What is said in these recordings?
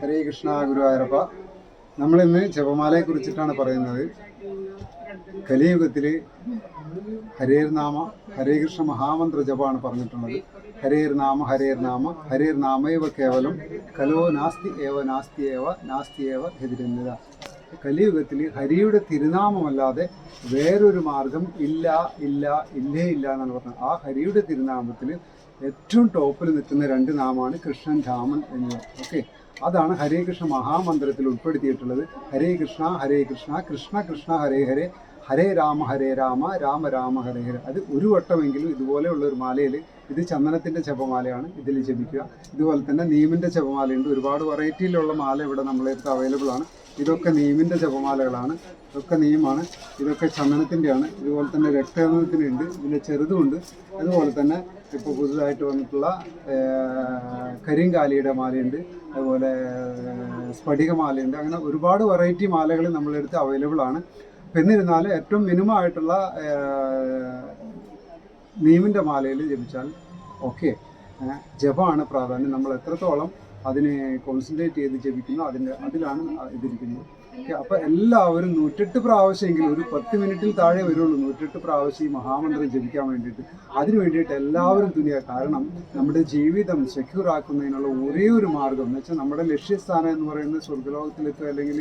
ഹരേ കൃഷ്ണ ഗുരുവായൂരപ്പ. നമ്മളിന്ന് ജപമാലയെ കുറിച്ചിട്ടാണ് പറയുന്നത്. കലിയുഗത്തിൽ ഹരേർ നാമ ഹരേ കൃഷ്ണ മഹാമന്ത്ര ജപമാണ് പറഞ്ഞിട്ടുള്ളത്. ഹരേർ നാമ ഹരേർ നാമ ഹരേർ നാമേവ കേവലം കലോ നാസ്തി ഏവ നാസ്തി ഏവ നാസ്തി ഏവ ഹെതിരന്യത കലിയുഗത്തിൽ ഹരിയുടെ തിരുനാമമല്ലാതെ വേറൊരു മാർഗം ഇല്ല ഇല്ല ഇല്ലേ ഇല്ല എന്നാണ് പറഞ്ഞത്. ആ ഹരിയുടെ തിരുനാമത്തിൽ ഏറ്റവും ടോപ്പിൽ നിൽക്കുന്ന രണ്ട് നാമാണ് കൃഷ്ണൻ രാമൻ എന്നിവ ഓക്കെ. അതാണ് ഹരേ കൃഷ്ണ മഹാമന്ത്രത്തിൽ ഉൾപ്പെടുത്തിയിട്ടുള്ളത്. ഹരേ കൃഷ്ണ ഹരേ കൃഷ്ണ കൃഷ്ണ കൃഷ്ണ ഹരേ ഹരേ. ഹരേ രാമ ഹരേ രാമ രാമ രാമ ഹരേ ഹരേ. അത് ഒരു വട്ടമെങ്കിലും ഇതുപോലെയുള്ള ഒരു മാലയിൽ ഇത് ചന്ദനത്തിന്റെ ചെപ്പമാലയാണ് ഇതിൽ ജപിക്കുക. ഇതുപോലെ തന്നെ നീമിന്റെ ചെപ്പമാലയുണ്ട് ഒരുപാട് വെറൈറ്റിയിലുള്ള മാല ഇവിടെ നമ്മളെ അടുത്ത് അവൈലബിൾ ആണ്. ഇതൊക്കെ നീമിന്റെ ജപമാലകളാണ് ഇതൊക്കെ നീമാണ്. ഇതൊക്കെ ചന്ദനത്തിന്റെയാണ്. ഇതുപോലെ തന്നെ രക്തചന്ദനത്തിനുണ്ട് ഇതിന്റെ ചെറുതുമുണ്ട് അതുപോലെ തന്നെ ഇപ്പോൾ പുതുതായിട്ട് വന്നിട്ടുള്ള കരിങ്കാലിയുടെ മാലയുണ്ട്. അതുപോലെ സ്ഫടിക സ്ഫടികമാലയുണ്ട്. അങ്ങനെ ഒരുപാട് വെറൈറ്റി മാലകൾ നമ്മളെടുത്ത് അവൈലബിൾ ആണ്. അപ്പം എന്നിരുന്നാലും ഏറ്റവും മിനിമം ആയിട്ടുള്ള നീമിന്റെ മാലയിൽ ജപിച്ചാൽ ഓക്കെ ജപമാണ് പ്രാധാന്യം. നമ്മൾ എത്രത്തോളം അതിനെ കോൺസെൻട്രേറ്റ് ചെയ്ത് ജപിക്കുന്നു. അതിന്റെ അതിലാണ് ഇതിരിക്കുന്നത്. ഓക്കെ അപ്പോൾ എല്ലാവരും നൂറ്റെട്ട് പ്രാവശ്യമെങ്കിലും ഒരു പത്ത് മിനിറ്റിൽ താഴെ വരുള്ളൂ. നൂറ്റെട്ട് പ്രാവശ്യം ഈ മഹാമന്ത്രം ജപിക്കാൻ വേണ്ടിയിട്ട്. അതിനു വേണ്ടിയിട്ട് എല്ലാവരും തുനിയുക. കാരണം നമ്മുടെ ജീവിതം സെക്യൂർ ആക്കുന്നതിനുള്ള ഒരേ ഒരു മാർഗം എന്ന് വെച്ചാൽ നമ്മുടെ ലക്ഷ്യസ്ഥാനം എന്ന് പറയുന്നത് സ്വർഗലോകത്തിലെത്തുക അല്ലെങ്കിൽ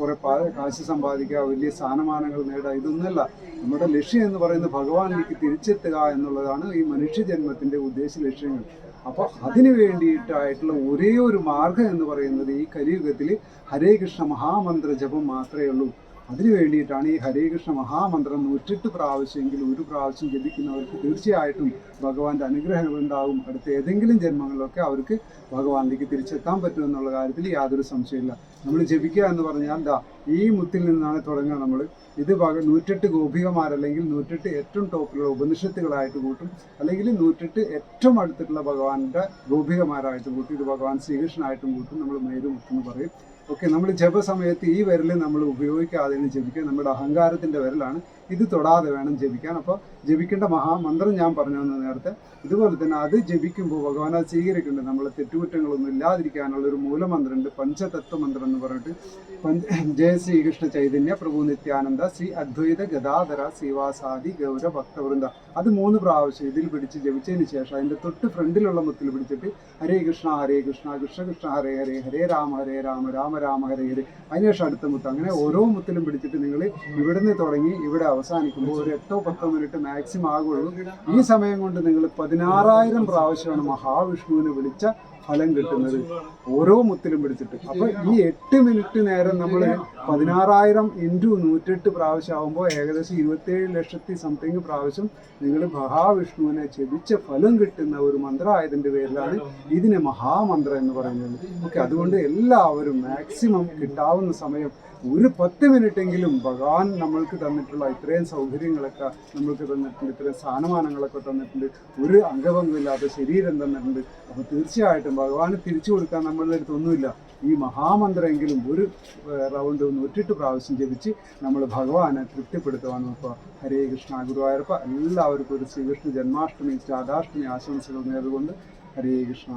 കുറേ കാശ് സമ്പാദിക്കുക വലിയ സ്ഥാനമാനങ്ങൾ നേടുക ഇതൊന്നുമല്ല. നമ്മുടെ ലക്ഷ്യം എന്ന് പറയുന്നത് ഭഗവാനിലേക്ക് തിരിച്ചെത്തുക എന്നുള്ളതാണ് ഈ മനുഷ്യജന്മത്തിന്റെ ഉദ്ദേശ ലക്ഷ്യങ്ങൾ. അപ്പോൾ അതിനു വേണ്ടിയിട്ടായിട്ടുള്ള ഒരേ ഒരു മാർഗം എന്ന് പറയുന്നത് ഈ കലിയുഗത്തിൽ ഹരേ കൃഷ്ണ മഹാമന്ത്ര ജപം മാത്രമേ ഉള്ളൂ. അതിനു വേണ്ടിയിട്ടാണ് ഈ ഹരേ കൃഷ്ണ മഹാമന്ത്രം നൂറ്റെട്ട് പ്രാവശ്യമെങ്കിൽ ഒരു പ്രാവശ്യം ജപിക്കുന്നവർക്ക് തീർച്ചയായിട്ടും ഭഗവാന്റെ അനുഗ്രഹം ഉണ്ടാകും. അടുത്ത ഏതെങ്കിലും ജന്മങ്ങളിലൊക്കെ അവർക്ക് ഭഗവാനിലേക്ക് തിരിച്ചെത്താൻ പറ്റും എന്നുള്ള കാര്യത്തിൽ യാതൊരു സംശയമില്ല നമ്മൾ ജപിക്കുക എന്ന് പറഞ്ഞാൽ എന്താ ഈ മുത്തിൽ നിന്നാണ് തുടങ്ങുക നമ്മൾ. ഇത് നൂറ്റെട്ട് ഗോപികമാരല്ലെങ്കിൽ നൂറ്റെട്ട് ഏറ്റവും ടോപ്പിലുള്ള ഉപനിഷത്തുകളായിട്ട് കൂട്ടും. അല്ലെങ്കിൽ നൂറ്റെട്ട് ഏറ്റവും അടുത്തിട്ടുള്ള ഭഗവാന്റെ ഗോപികമാരായിട്ട് കൂട്ടും ഇത് ഭഗവാൻ ശ്രീകൃഷ്ണനായിട്ടും കൂട്ടും നമ്മൾ മേരുമുത്തെന്ന് പറയും. ഓക്കെ നമ്മൾ ജപസമയത്ത് ഈ വിരൽ നമ്മൾ ഉപയോഗിക്കാതെ ജപിക്കുക. നമ്മുടെ അഹങ്കാരത്തിന്റെ വിരലാണ്. ഇത് തൊടാതെ വേണം ജപിക്കാൻ. അപ്പോൾ ജപിക്കേണ്ട മഹാമന്ത്രം ഞാൻ പറഞ്ഞു തന്ന നേരത്തെ. ഇതുപോലെ തന്നെ അത് ജപിക്കുമ്പോൾ ഭഗവാൻ അത് നമ്മളെ തെറ്റുകുറ്റങ്ങളൊന്നും ഇല്ലാതിരിക്കാനുള്ള ഒരു മൂലമന്ത്രമുണ്ട്. പഞ്ചതത്വ മന്ത്രം എന്ന് പറഞ്ഞിട്ട്. പഞ്ച ജയ ശ്രീകൃഷ്ണ ചൈതന്യ പ്രഭു നിത്യാനന്ദ ശ്രീ അദ്വൈത ഗദാധര ശ്രീവാസാദി ഗൗര ഭക്തവൃന്ദ. അത് മൂന്ന് പ്രാവശ്യം ഇതിൽ പിടിച്ച് ജപിച്ചതിന് ശേഷം അതിന്റെ തൊട്ട് ഫ്രണ്ടിലുള്ള മുത്തിൽ പിടിച്ചിട്ട് ഹരേ കൃഷ്ണ ഹരേ കൃഷ്ണ കൃഷ്ണ കൃഷ്ണ ഹരേ ഹരേ ഹരേ രാമ ഹരേ രാമ രാമ രാമ അതിനുശേഷം അടുത്ത മുത്ത്. അങ്ങനെ ഓരോ മുത്തിലും പിടിച്ചിട്ട് നിങ്ങൾ ഇവിടുന്ന് തുടങ്ങി ഇവിടെ അവസാനിക്കുമ്പോൾ ഒരു എട്ടോ പത്തോ മിനിറ്റ് മാക്സിമം ആകുള്ളൂ. ഈ സമയം കൊണ്ട് നിങ്ങൾ പതിനാറായിരം പ്രാവശ്യമാണ് മഹാവിഷ്ണുവിനെ വിളിച്ച ഫലം കിട്ടുന്നത് ഓരോ മുത്തിലും പിടിച്ചിട്ട്. അപ്പൊ ഈ എട്ട് മിനിറ്റ് നേരം നമ്മൾ പതിനാറായിരം ഇന്റു നൂറ്റെട്ട് പ്രാവശ്യം ആകുമ്പോൾ ഏകദേശം ഇരുപത്തേഴ് ലക്ഷത്തി സംതിങ് പ്രാവശ്യം നിങ്ങൾ മഹാവിഷ്ണുവിനെ ജപിച്ച ഫലം കിട്ടുന്ന ഒരു മന്ത്രമായതിന്റെ പേരിലാണ് ഇതിനെ മഹാമന്ത്രം എന്ന് പറയുന്നത്. ഓക്കെ അതുകൊണ്ട് എല്ലാവരും മാക്സിമം കിട്ടാവുന്ന സമയം ഒരു പത്ത് മിനിറ്റെങ്കിലും ഭഗവാൻ നമ്മൾക്ക് തന്നിട്ടുള്ള ഇത്രയും സൗകര്യങ്ങളൊക്കെ നമ്മൾക്ക് തന്നിട്ടുണ്ട് ഇത്രയും സ്ഥാനമാനങ്ങളൊക്കെ തന്നിട്ടുണ്ട് ഒരു അംഗഭംഗമില്ലാത്ത ശരീരം തന്നിട്ടുണ്ട്. അപ്പോൾ തീർച്ചയായിട്ടും ഭഗവാന് തിരിച്ചു കൊടുക്കാൻ നമ്മളുടെ അടുത്ത് അടുത്തൊന്നുമില്ല ഈ മഹാമന്ത്രമെങ്കിലും ഒരു റൗണ്ട് ഒറ്റിട്ട് പ്രാവശ്യം ജപിച്ച് നമ്മൾ ഭഗവാനെ തൃപ്തിപ്പെടുത്തുവാൻ നോക്കുക ഹരേ കൃഷ്ണ ഗുരുവായൂരപ്പ എല്ലാവർക്കും ഒരു ശ്രീകൃഷ്ണ ജന്മാഷ്ടമി രാധാഷ്ടമി ആശംസകൾ നേർന്നുകൊണ്ട് ഹരേ കൃഷ്ണ.